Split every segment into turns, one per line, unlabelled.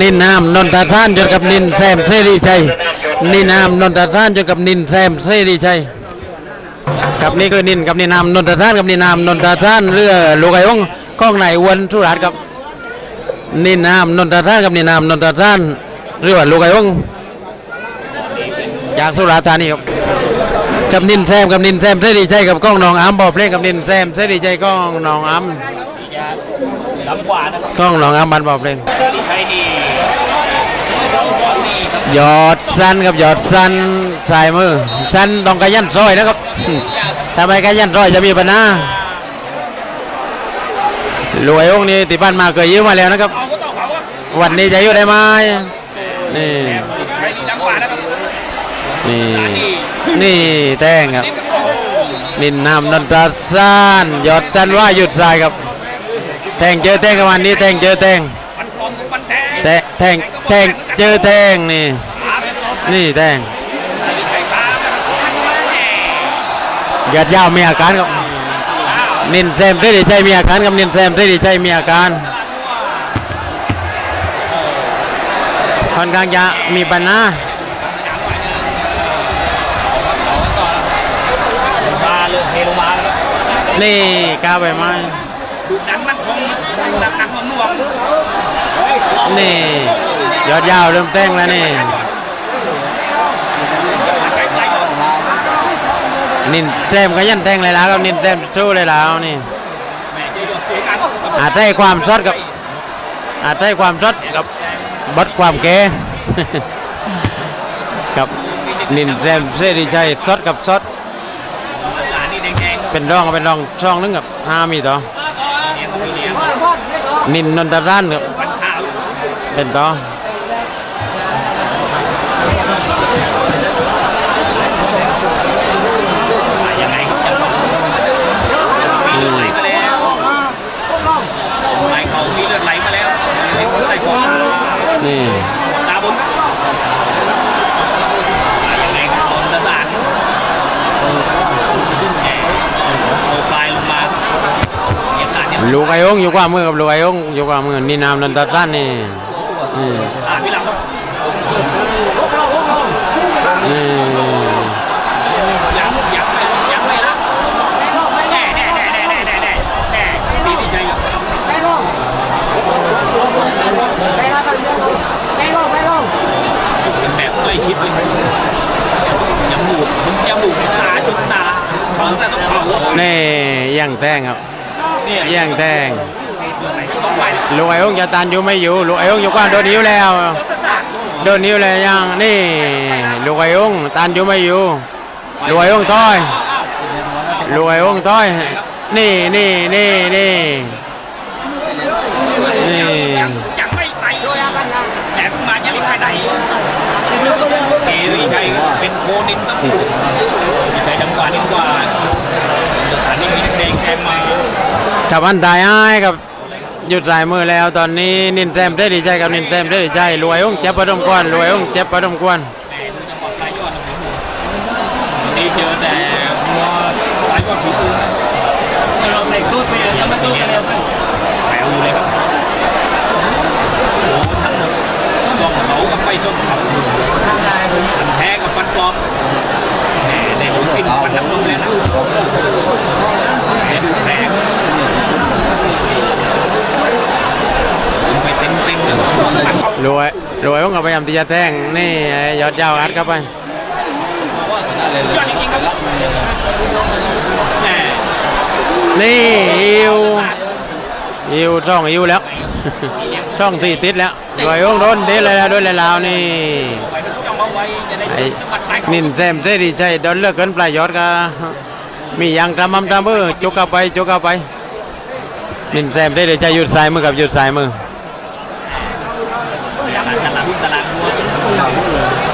นินนามนนทสานจนกับนินแซมเสรีชัยนินนามนนทสานจนกับนินแซมเสรีชัยกับนี่คือนินกับนินนามนนทสานกับนินนามนนทสานเรือลูกไอ้องข้องไหนวันทุรัสกับนินนามนนทสานกับนินนามนนทสานเรือลูกไอ้องจากสุราษฎร์ธานีครับกับนินแซมกับนินแซมเสรีชัยกับก้องหนองอ้ํบอกเพลงกับนินแซมเสรีชัยก้องหนองอ้ํ
ลำกว่านะครับ
ก้องหนองอ้ํบันบอกเพลง
ที่ไทยอลนี่ครับ
หยอดสั้นครับหยอดสั้นสายมือสั้นต้องกระยันซอยนะครับถ้าไม่กระยันซอยจะมีปัญหารวยองนี้ติบ้านมาเคยยืมมาแล้วนะครับ
วั
นนี้จะยืมได้ไหมนี่
นี่นี่
แต้งครับ
นิ
นนำนนตาสั้นหยอดสั้นว่าหยุดสายครับ แทงเจอแทงกับวันนี้แทงเจอแทง
ฟันปลอมฟันแท้
แทงแทงแทงเจอแทงนี่
ขาเป็นลม
นี่แทง
ไข่ตาแย
อดยาวมีอาการครับนินแซมเสรีชัยมีอาการกับนินแซมเสรีชัยมีอาการค่อนข้างจะมีปัญหา
มาเลยเทลงมาแล้ว
นี่ก้าวไปไหม
ดุดันมั่นคงดันหนักหน่วงหน่วง
นี่ ยอดยาวเริ่มเต้งแล้วนี่
นิ
นแซมก็ยันแทงเลยแล้วครับนินแซมสู้เลยแล้วนี่
แหม่จะหยดเสียงอัน
อาจใช้ความสดกับ อาจใช้ความสดกับบดความแก่กับนินแซมเสรีชัยสดกับสดเป็นร่องเป็นร่องช่องนึงกับห้ามีต่อนินนนทรานครับ Bento. Nè. ตา
บ
น
ยังไงก็โดนตะบานดึงแหงเอาปลายลงมาเหยี
ยบตาเนี่ย Lu Gayong, Yokohama, Lu Gayong, Yokohama. Ni nama dan tatan ni. อนี่นามนันตสั้นนี่นี่
อ่านพี่หลัง
นี่
ยังยังไม่ยังไม่ละแน่แน่แน่แน่แน่แน่แน่แน่ดีดีใจครับเป็นแบบใกล้ชิดเลยยำบูชุดยำบูตาจุดตาเขาแต่ต้องเขา
นี่ยังแทงครับ
เนี่ย
ยังแต
งไป
ลูกไอ้องจะตันอยู่ไม่อยู่ลูกไอ้องอยู่กว่าโดนนิ้วแล้วโดนนิ้วแล้วยังนี่ลูกไอ้องตันอยู่ไม่อยู่ลูกไอ้องต้อยลูกไอ้องต้อยนี่นี่นี่นี่นี่
ยังยังไม่ไปแต่เพิ่งมาจะรีบไปไหนเอริชัยเป็นโคนินต้องริชัยดังกว่านิดกว่าสถานีมีแดงแกมมา
จับอันตายอ้ายกับ หยุดสายมือแล้วตอนนี้นินแซมได้ดีใจกับนินแซมได้ดีใจรวยองเจ็บประดมกวนรวยองเจ็บประดมกวน
แหม่ดูจังหวะปลายยอดนะผมวันนี้เจอแต่มัวปลายยอดฝีมือเราเด็กตู้ไปยังไม่ตู้ไปเลยแปลวอยู่เลยครับโอ้ทั้งหมดส่องเขากับไม่ส่องเขาฟันแท้กับฟันปลอมแหม่ในหูสิ้นฟันน้ำนมเลยนะเห็นแผลไปเต็มเต็มๆเลยค ร
วยรวยองก็พยายามที่จะแทงนี่ยอดยาวอัดเข้าไปนี่อิวอิวช่องอิวแล้วช่องตีติดแล้วรวยองโดนเด็ดเลยแล้วโดนเลยแล้วนี่นินแซมได้ดีใจโดนเลือกเกินปลายยอดก็มีอย่างทำมั่มทำเบอจุกเข้าไปจุกเข้าไปนินแซมได้ดีใจหยุดสายมือกับหยุดสายมือ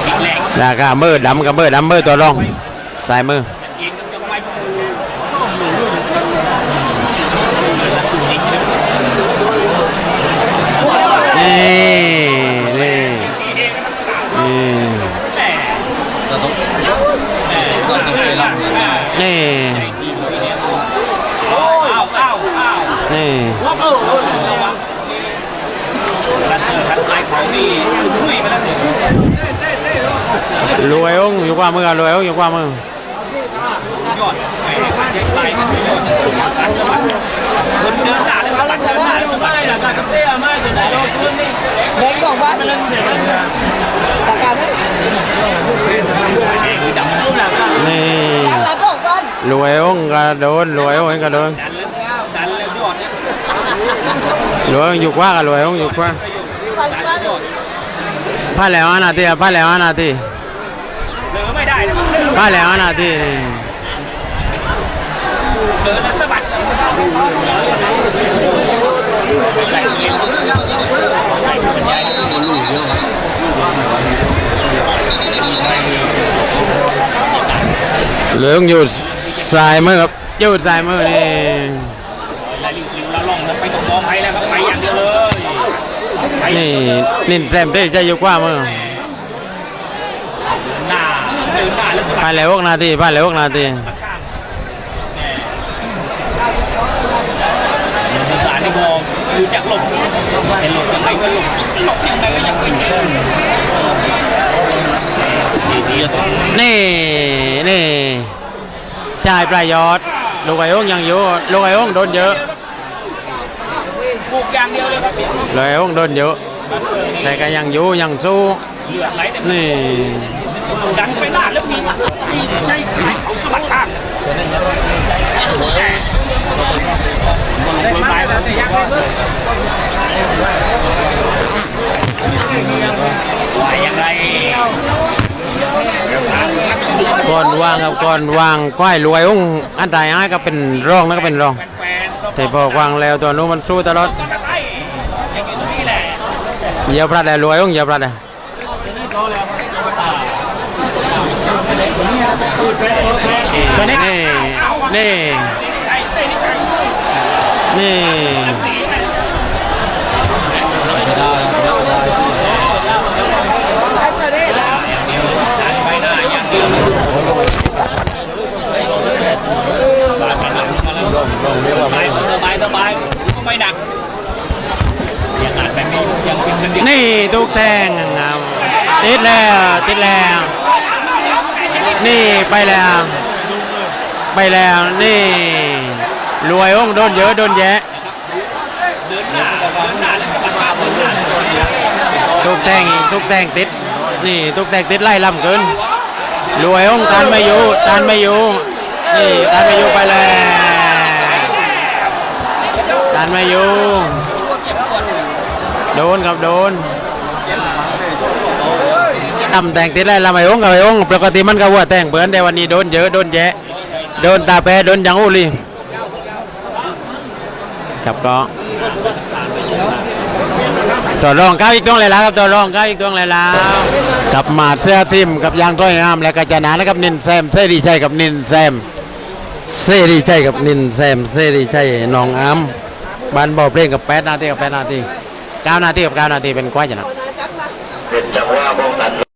อีกรง
นะก็มือดำกับมือดำมือตัวรองสายมือนี่
เนี่ รวย
องค์อยู่กว่ามือรวยองค์อยู่กว่ามือย
อดไอ้การเช็คไลน์กันไปยอดนะยอดการสมัครคนเดินหน้าเลยสมัครเดินหน้าเลยสมัคร
เด็กสองบ้านตะการได้
เองคือดำดัน
นี่
หลังสองบ้าน
รวยองค์ก็โดนรวยองค์ก็โดน
แล้วดันแล้วยอดเนี่ย
รวยองค์อยู่กว่าก็รวยองค์อยู่กว่า
หลัง
ดัน
บ้าน
ยอด
พลาดแล้วห้านาทีพลาดแล้วห้านาที
เหลือไม่ได้ นะครับเหลือ
พลาดแล้วห้านาทีนี่
เหลือแล้วสะบัดไหลเงี้ย
เหลืองอยู่สายมือครับอยู่สายมือนี่
ไหลริ้วริ้วละล่องแล้วไปตรงมองไปแล้วครับไปอย่างเดียวเลยไปอย่าง
นี่
เดียวเลย
นินแซมที่จะอยู่กว่ามือ
เดินหน้าเดินหน้าแล้วสะ
พ
บั
ลา
ด
ดแล้วหกนาทีพลาดแล้วหกนาที
ข้างแม่ารนี่บอกรู้จักหลบเห็นหลบยังไงก็หลบหลบยังไงก็ยังไม่เจอดีดีๆต้อง
นี่นี่จ่ายประโยชน์ลูกไอ้องยังอยู่ ลูกไอ้องโดนเยอะ
ปลูกอย่างเดียวเลยครับ
ลูกไอ้องโดนเยอะ แต่ก็ยังอยู่ยังสู้นี่
ดันไปหน้าแล้วมี มีใช่เขาสะบัดข้างแหม่ได้มาแล้วแต่ยังไม่เบิกว่อย่างไรนักสู้
ก่อนวางครับก่อนวางควายรวยองอันตรายให้ก็เป็นรองนะก็เป็นรอง
แต่
พอวางแล้วตัวนู้นมันสู้ตลอด
ก็ไปอย่างนี้แหละ
พลาดแล้วรวยองเยาวนี่นี่
ใช่ใช่ใช่
นี่
สีไหม
ไอ้ตัวนี้นะ
อย่างเดียวเลาดเลย บาดมันหนักมาแล้วสบายสบายสบายก็ไม่นักยังอาจแบบนี้ยังเป็นคนเดียว
นี่ทุกแทงงามติดแล้วติดแล้ว นี่ไปแล้ว ไปแล้วนี่ รวยองโดนเยอะโดนแยะ
เดินหน้าเดินแล้วสะบัดมาเดินหน้าแล้วสะบัดมา
ทุกแทงทุกแทงติดนี่ทุกแทงติดไล่ลำเกินรวยองตันไม่อยู่ตันไม่อยู่นี่ตันไม่อยู่ไปแล้วตันไม่อยู่โดนครับโดน ตำแต่งติดไล่ลำไอ้องกับไอ้องปกติมันก็วัวแต่งเบือนแต่วันนี้โดนเยอะโดนแยะโดนตาแปรโดนยังอุลีครับก็ตัวรองก้าวอีกตัวเลยแล้วครับตัวรองก้าวอีกตัวเลยแล้วกับหมาดเสื้อทิมกับยางต้อยงามและกระจานานะครับนินแซมเสรีชัยกับนินแซมเสรีชัยกับนินแซมเสรีชัยน้องอาบ้านบอเพลงกับแปดนาทีกับแปดนาทีเก้านาทีกับเก้านาทีเป็นควายชนะ
จักนะ
เป็นจังหวะป้อก